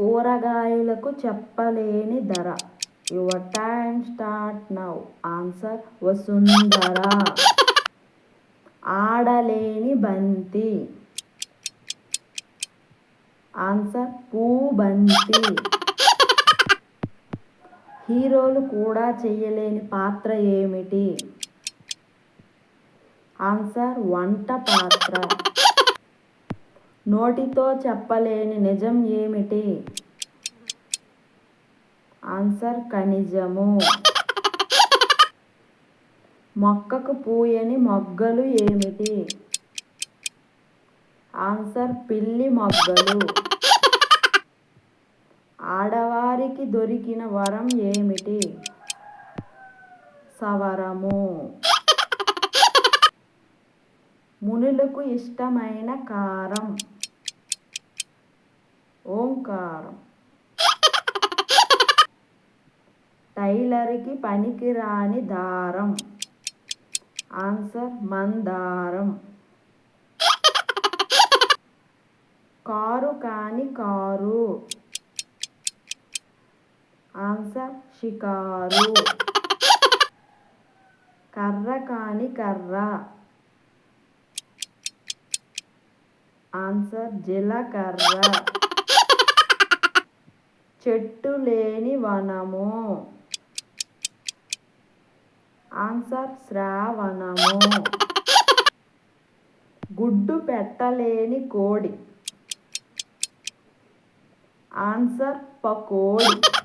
కూరగాయలకు చెప్పలేని ధర. Your time start now. Answer Vasundhara. ఆడలేని బంతి. ఆన్సర్ పూబంతి. హీరోలు కూడా చేయలేని పాత్ర ఏమిటి? ఆన్సర్ వంట పాత్ర. నోటితో చెప్పలేని నిజం ఏమిటి? ఆన్సర్ ఖనిజము. మొక్కకు పూయని మొగ్గలు ఏమిటి? ఆన్సర్ పిల్లి మొగ్గలు. ఆడవారికి దొరికిన వరం ఏమిటి? సవరము. మునులకు ఇష్టమైన కారం. ఓంకారం. టైలర్కి పనికిరాని దారం. ఆన్సర్ మందారం. కారు కాని కారు. ఆన్సర్ షికారు. కర్ర కాని కర్ర. ఆన్సర్ జీలకర్ర. చెట్టు లేని వనము. ఆన్సర్ శ్రావణము. గుడ్డు పెట్టలేని కోడి. ఆన్సర్ పకోడి.